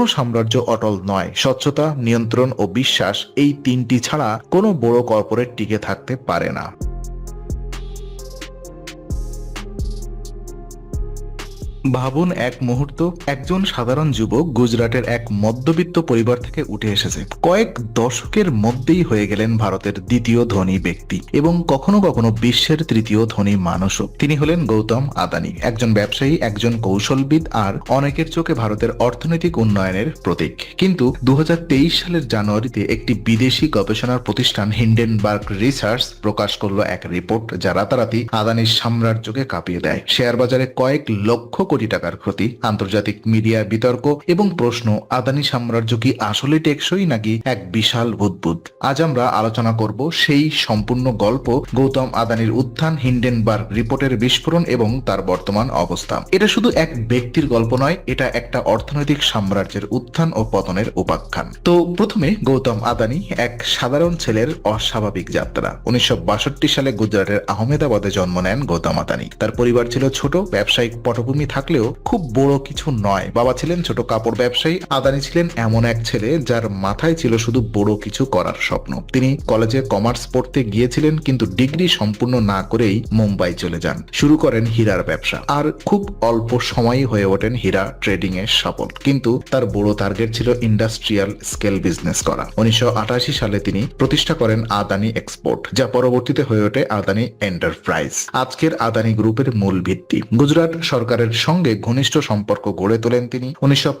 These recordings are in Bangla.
কোনো সাম্রাজ্য অটল নয়। স্বচ্ছতা, নিয়ন্ত্রণ ও বিশ্বাস এই তিনটি ছাড়া কোনো বড় কর্পোরেট টিকে থাকতে পারে না। ভাবুন এক মুহূর্ত একজন সাধারণ যুবক গুজরাটের এক মধ্যবিত্ত পরিবার থেকে উঠে এসেছে। কয়েক দশকের মধ্যেই হয়ে গেলেন ভারতের দ্বিতীয় ধনী ব্যক্তি এবং কখনো কখনো বিশ্বের তৃতীয় ধনী মানুষও। তিনি হলেন গৌতম আদানি, একজন ব্যবসায়ী, একজন কৌশলবিদ আর অনেকের চোখে ভারতের অর্থনৈতিক উন্নয়নের প্রতীক। কিন্তু দু হাজার তেইশ সালের জানুয়ারিতে একটি বিদেশি গবেষণার প্রতিষ্ঠান হিন্ডেনবার্গ রিসার্চ প্রকাশ করল এক রিপোর্ট যা রাতারাতি আদানির সাম্রাজ্যকে কাঁপিয়ে দেয়। শেয়ার বাজারে কয়েক লক্ষ কোটি টাকার ক্ষতি, আন্তর্জাতিক মিডিয়া বিতর্ক এবং প্রশ্ন, আদানি সাম্রাজ্য কি আসলে টেকসই নাকি এক বিশাল বুদবুদ আজ আমরা আলোচনা করব সেই সম্পূর্ণ গল্প গৌতম আদানির উত্থান, হিন্ডেনবার্গ রিপোর্টের বিস্ফোরণ এবং তার বর্তমান অবস্থা। এটা শুধু এক ব্যক্তির গল্প নয়, এটা একটা অর্থনৈতিক সাম্রাজ্যের উত্থান ও পতনের উপাখ্যান। তো প্রথমে গৌতম আদানি এক সাধারণ ছেলের অস্বাভাবিক যাত্রা। উনিশশো বাষট্টি সালে গুজরাটের আহমেদাবাদে জন্ম নেন গৌতম আদানি। তার পরিবার ছিল ছোট, ব্যবসায়িক পটভূমি থাকলেও খুব বড় কিছু নয়। বাবা ছিলেন ছোট কাপড় ব্যবসায়ী, আদানি ছিলেন এমন এক ছেলে যার মাথায় ছিল শুধু বড় কিছু করার স্বপ্ন। তিনি কলেজে কমার্স পড়তে গিয়েছিলেন কিন্তু ডিগ্রি সম্পূর্ণ না করেই মুম্বাই চলে যান। শুরু করেন হীরার ব্যবসা। আর খুব অল্প সময়ই হয়ে ওঠেন হীরা ট্রেডিং এ সফল। কিন্তু তার বড় টার্গেট ছিল ইন্ডাস্ট্রিয়াল স্কেল বিজনেস করা। উনিশশো আটাশি সালে তিনি প্রতিষ্ঠা করেন আদানি এক্সপোর্ট, যা পরবর্তীতে হয়ে ওঠে আদানি এন্টারপ্রাইজ। আজকের আদানি গ্রুপের মূল ভিত্তি। গুজরাট সরকারের সঙ্গে ঘনিষ্ঠ সম্পর্ক গড়ে তোলেন তিনি। উনিশশো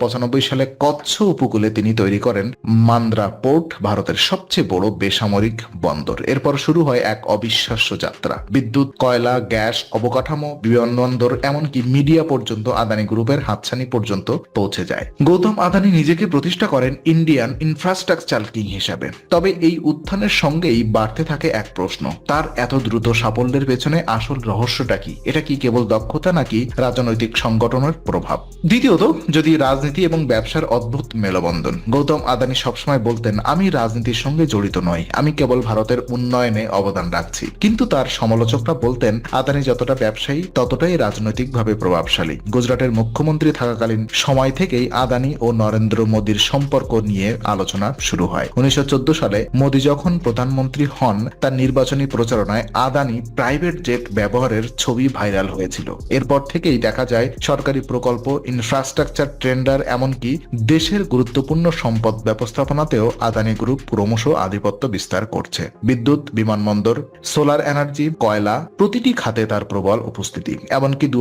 সালে কচ্ছ উপকূলে তিনি তৈরি করেন মান্দ্রা পোর্ট, ভারতের সবচেয়ে বড় বেসামরিক বন্দর। এরপর শুরু হয় এক অবিশ্বাস্য যাত্রা। বিদ্যুৎ, কয়লা, গ্যাস, অবকাঠামো, বিমানবন্দর, এমনকি মিডিয়া পর্যন্ত আদানি গ্রুপের হাতছানি পর্যন্ত পৌঁছে যায়। গৌতম আদানি নিজেকে প্রতিষ্ঠা করেন ইন্ডিয়ান ইনফ্রাস্ট্রাকচার কিং হিসাবে। তবে এই উত্থানের সঙ্গেই বাড়তে থাকে এক প্রশ্ন, তার এত দ্রুত সাফল্যের পেছনে আসল রহস্যটা কি? এটা কি কেবল দক্ষতা নাকি রাজনৈতিক সংগঠনের প্রভাব। দ্বিতীয়ত, যদি রাজনীতি এবং ব্যবসার অদ্ভুত মেলবন্ধন, গৌতম আদানি সবসময় বলতেন, আমি রাজনীতির সঙ্গে জড়িত নই, আমি কেবল ভারতের উন্নয়নে অবদান রাখছি। কিন্তু তার সমালোচকরা বলতেন, আদানি যতটা ব্যবসায়ী, ততটাই রাজনৈতিকভাবে প্রভাবশালী। গুজরাটের মুখ্যমন্ত্রী থাকাকালীন সময় থেকেই আদানি ও নরেন্দ্র মোদীর সম্পর্ক নিয়ে আলোচনা শুরু হয়। উনিশশো চোদ্দ সালে মোদী যখন প্রধানমন্ত্রী হন, তার নির্বাচনী প্রচারণায় আদানি প্রাইভেট জেট ব্যবহারের ছবি ভাইরাল হয়েছিল। এরপর থেকেই দেখা যায় সরকারি প্রকল্প ইনফ্রাস্ট্রাকচার টেন্ডার এমনকি দেশের গুরুত্বপূর্ণ সম্পদ ব্যবস্থাপনাতেও আদানি গ্রুপ ক্রমশ আধিপত্য বিস্তার করছে। বিদ্যুৎ, বিমানবন্দর সোলার এনার্জি কয়লা প্রতিটি খাতে তার প্রবল উপস্থিতি। এমনকি দু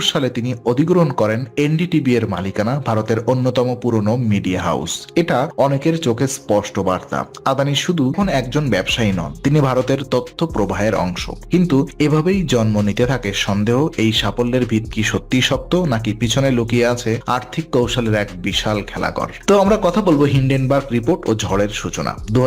সালে তিনি অধিগ্রহণ করেন এনডিটিভি এর মালিকানা ভারতের অন্যতম পুরনো মিডিয়া হাউস এটা অনেকের চোখে স্পষ্ট বার্তা। আদানি শুধু এখন একজন ব্যবসায়ী নন, তিনি ভারতের তথ্য প্রবাহের অংশ। কিন্তু এভাবেই জন্ম নিতে থাকে সন্দেহ, এই সাফল্যের ভিত কি সত্যি শক্ত নাকি পিছনে লুকিয়ে আছে আর্থিক কৌশলের এক বিশাল খেলাঘর তো আমরা কথা বলব হিন্ডেনবার্গ রিপোর্ট ও ঝড়ের সূচনা। দু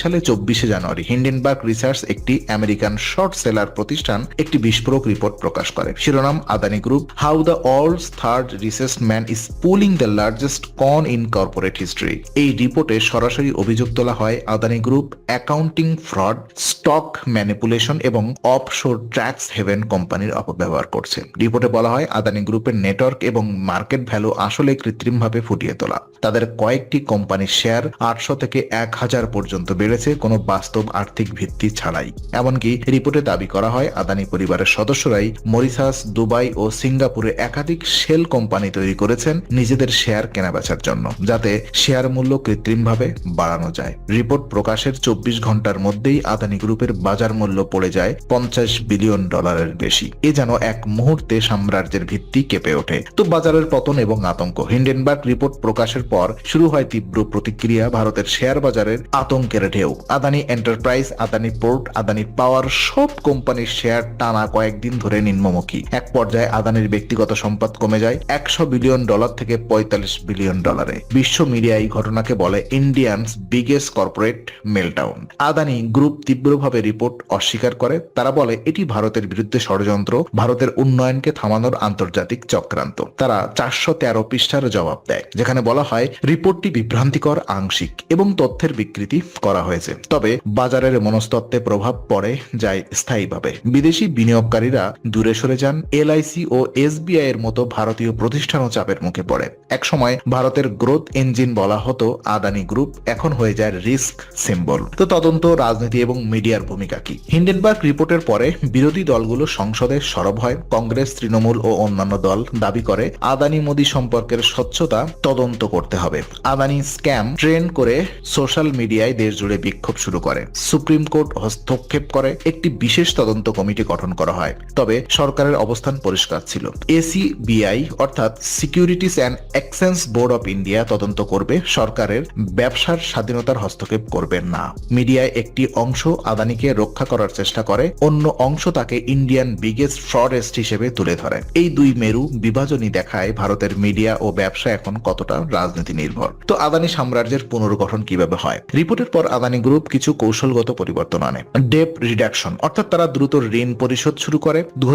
সালে চব্বিশে জানুয়ারি হিন্ডেনবার্গ রিসার্চ একটি আমেরিকান শর্ট সেলার প্রতিষ্ঠান একটি বিস্ফোরক রিপোর্ট প্রকাশ করে। শিরোনাম, Adani group, how the world's third richest man is pulling the largest con in corporate history. এই রিপোর্টে সরাসরি অভিযোগ তোলা হয় Adani group, accounting fraud, stock manipulation এবং অফশোর ট্যাক্স হেভেন কোম্পানির অপব্যবহার করছে। রিপোর্টে বলা হয়, আদানি গ্রুপের নেটওয়ার্ক এবং মার্কেট ভ্যালু আসলে কৃত্রিমভাবে ফুটিয়ে তোলা। তাদের কয়েকটি কোম্পানির শেয়ার আটশো থেকে এক হাজার পর্যন্ত বেড়েছে, কোনো বাস্তব আর্থিক ভিত্তি ছাড়াই। এমনকি রিপোর্টে দাবি করা হয়, আদানি পরিবারের সদস্যরাই মরিসাস দুবাই ও সিঙ্গাপুরে একাধিক শেল কোম্পানি তৈরি করেছেন নিজেদের শেয়ার কেনাবেচার জন্য, যাতে শেয়ার মূল্য কৃত্রিমভাবে বাড়ানো যায়। রিপোর্ট প্রকাশের চব্বিশ ঘণ্টার মধ্যেই আদানি গ্রুপের বাজার মূল্য পড়ে যায় পঞ্চাশ বিলিয়ন ডলারের বেশি। এ যেন এক মুহূর্তে সাম্রাজ্যের ভিত্তি কেঁপে ওঠে। তো বাজারের পতন এবং আতঙ্ক। হিন্ডেনবার্গ রিপোর্ট প্রকাশের পর শুরু হয় তীব্র প্রতিক্রিয়া ভারতের শেয়ার বাজারের আতঙ্কের ঢেউ। Adani enterprise, Adani port, Adani power সব কোম্পানির শেয়ার টানা কয়েকদিন ধরে নিম্নমুখী। এক পর্যায়ে আদানির ব্যক্তিগত সম্পদ কমে যায় একশো বিলিয়ন ডলার থেকে পঁয়তাল্লিশ বিলিয়ন ডলারে। বিশ্ব মিডিয়া এই ঘটনাকে বলে Indians biggest corporate meltdown. Adani group তীব্রভাবে রিপোর্ট অস্বীকার করে। তারা বলে, এটি ভারতের বিরুদ্ধে ষড়যন্ত্র। ভারতের উন্নয়নকে থামানোর আন্তর্জাতিক আন্তর্জাতিক চক্রান্ত। তারা চারশো তেরো পৃষ্ঠার জবাব দেয়, যেখানে বলা হয়, রিপোর্টটি বিভ্রান্তিকর, আংশিক এবং তথ্যের বিকৃতি করা হয়েছে। তবে বাজারের মনস্তত্ত্বে প্রভাব পড়ে যায় স্থায়ীভাবে। বিদেশি বিনিয়োগকারীরা দূরে সরে যান। এলআইসি ও এসবিআই এর মতো ভারতীয় প্রতিষ্ঠানও চাপের মুখে পড়ে। একসময় ভারতের গ্রোথ ইঞ্জিন বলা হতো আদানি গ্রুপ, এখন হয়ে যায় রিস্ক সিম্বল। তো তদন্ত, রাজনীতি এবং মিডিয়ার ভূমিকা কি? হিন্ডেনবার্গ রিপোর্টের পরে বিরোধী দলগুলো সংসদে সরব হয়। কংগ্রেস, তৃণমূল ও অন্যান্য দল দাবি করে, আদানি মোদী সম্পর্কের স্বচ্ছতা তদন্ত করতে হবে। আদানি স্ক্যাম ট্রেন্ড করে সোশ্যাল মিডিয়ায় দেশ জুড়ে বিক্ষোভ শুরু করে। সুপ্রিম কোর্ট হস্তক্ষেপ করে, একটি বিশেষ তদন্ত কমিটি গঠন করা হয়। তবে সরকারের অবস্থান পরিষ্কার ছিল। এসিবিআই, অর্থাৎ securities and exchange board of India তদন্ত করবে, সরকারের ব্যবসার স্বাধীনতার হস্তক্ষেপ করবে না। মিডিয়ায় একটি অংশ আদানিকে রক্ষা করার চেষ্টা করে, অন্য অংশ তাকে ইন্ডিয়ান বিগেস্ট ফ্রডেস্ট হিসেবে তুলে ধরে। এই দুই মেরু বিভাজনই দেখায় ভারতের মিডিয়া ও ব্যবসা এখন কতটা রাজনীতি নির্ভর তো আদানি সাম্রাজ্যের পুনর্গঠন কীভাবে হয়? রিপোর্টের পর আদানি গ্রুপ কিছু কৌশলগত পরিবর্তন আনে। ডেপ রিডাকশন, অর্থাৎ তারা দ্রুত ঋণ পরিশোধ শুরু করে। দু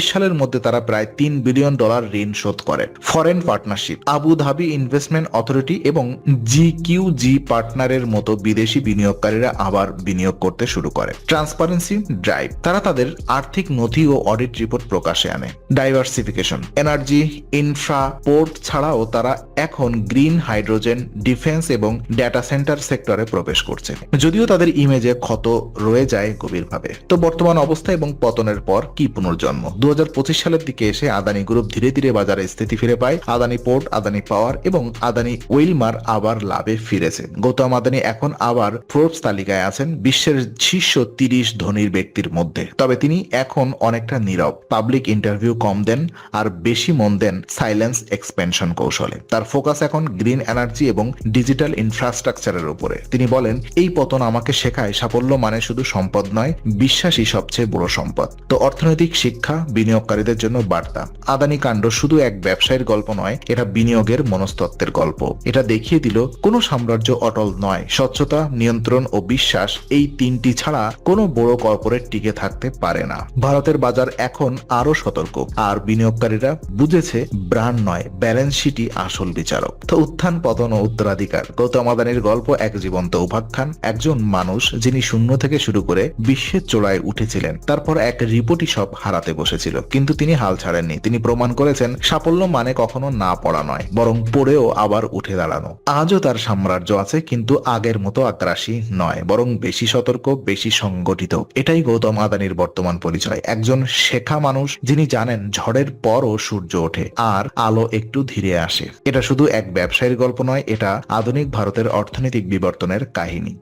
সালের মধ্যে তারা প্রায় তিন বিলিয়ন ডলার ঋণ শোধ করে। Foreign partnership, Abu Dhabi investment authority এবং জি কিউ জি পার্টনারের মতো বিদেশি বিনিয়োগকারীরা আবার বিনিয়োগ করতে শুরু করে। ট্রান্সপারেন্সি ড্রাইভ, তারা তাদের আর্থিক নথি ও অডিট রিপোর্ট প্রকাশে আনে। ডাইভার্সিফিকেশন এনার্জি ইনফ্রা পোর্ট ছাড়াও তারা এখন গ্রিন হাইড্রোজেন ডিফেন্স এবং ডেটা সেন্টার সেক্টরে প্রবেশ করছে। যদিও তাদের ইমেজে ক্ষত রয়ে যায় গভীরভাবে। তো বর্তমান অবস্থা এবং পতনের পর কি পুনর্জন্ম? দু সালের দিকে এসে আদানি গ্রুপ ধীরে ধীরে বাজারে স্থিতি ফিরে পায়। আদানি পোর্ট আদানি পাওয়ার এবং আদানি ওয়েলমার আবার লাভে ফিরেছে। গৌতম আদানি এখন আবার ফোর্বস তালিকায় আছেন বিশ্বের শীর্ষ তিরিশ ধনীর ব্যক্তির মধ্যে। তবে তিনি এখন অনেকটা নীরব। পাবলিক ইন্টারভিউ কম দেন আর বেশি মন দেন সাইলেন্স এক্সপেনশন কৌশলে। তার ফোকাস এখন গ্রিন এনার্জি এবং ডিজিটাল ইনফ্রাস্ট্রাকচারের উপরে। তিনি বলেন, এই পতন আমাকে শেখায় সাফল্য মানে শুধু সম্পদ নয় বিশ্বাসী সবচেয়ে বড় সম্পদ। তো অর্থনৈতিক শিক্ষা বিনিয়োগকারীদের জন্য বার্তা। আদানি কাণ্ড শুধু এক ব্যবসায়ের গল্প নয়, এটা বিনিয়োগের মনস্তত্ত্বের গল্প। এটা দেখিয়ে দিল, কোনো সাম্রাজ্য অটল নয়, স্বচ্ছতা, নিয়ন্ত্রণ ও বিশ্বাস এই তিনটি ছাড়া কোনো বড় কর্পোরেট টিকে থাকতে পারে না। ভারতের বাজার এখন আরও সতর্ক, আর বিনিয়োগকারীরা বুঝেছে ব্র্যান্ড নয় ব্যালেন্স শিটই আসল বিচারক। তো উত্থান, পতন ও উত্তরাধিকার, গৌতম আদানির গল্প এক জীবন্ত উপাখ্যান, একজন মানুষ যিনি শূন্য থেকে শুরু করে বিশ্বের চোড়ায় উঠেছিলেন, তারপর এক রিপোর্টই সব হারাতে বসেছিল। কিন্তু তিনি হাল ছাড়েননি। তিনি প্রমাণ করেছেন, সাফল্য মানে কখনো না পড়া নয়, বরং পড়েও আবার উঠে দাঁড়ানো। আজও তার সাম্রাজ্য আছে, কিন্তু আগের মতো আগ্রাসী নয়, বরং বেশি সতর্ক, বেশি সংগঠিত। এটাই গৌতম আদানির বর্তমান পরিচয়। একজন শেখা মানুষ যিনি জানেন ঝড়ের পরও সূর্য ওঠে আর আলো একটু ধীরে আসে। এটা শুধু এক ব্যবসায়ীর গল্প নয়, এটা আধুনিক ভারতের অর্থনৈতিক বিবর্তনের কাহিনী।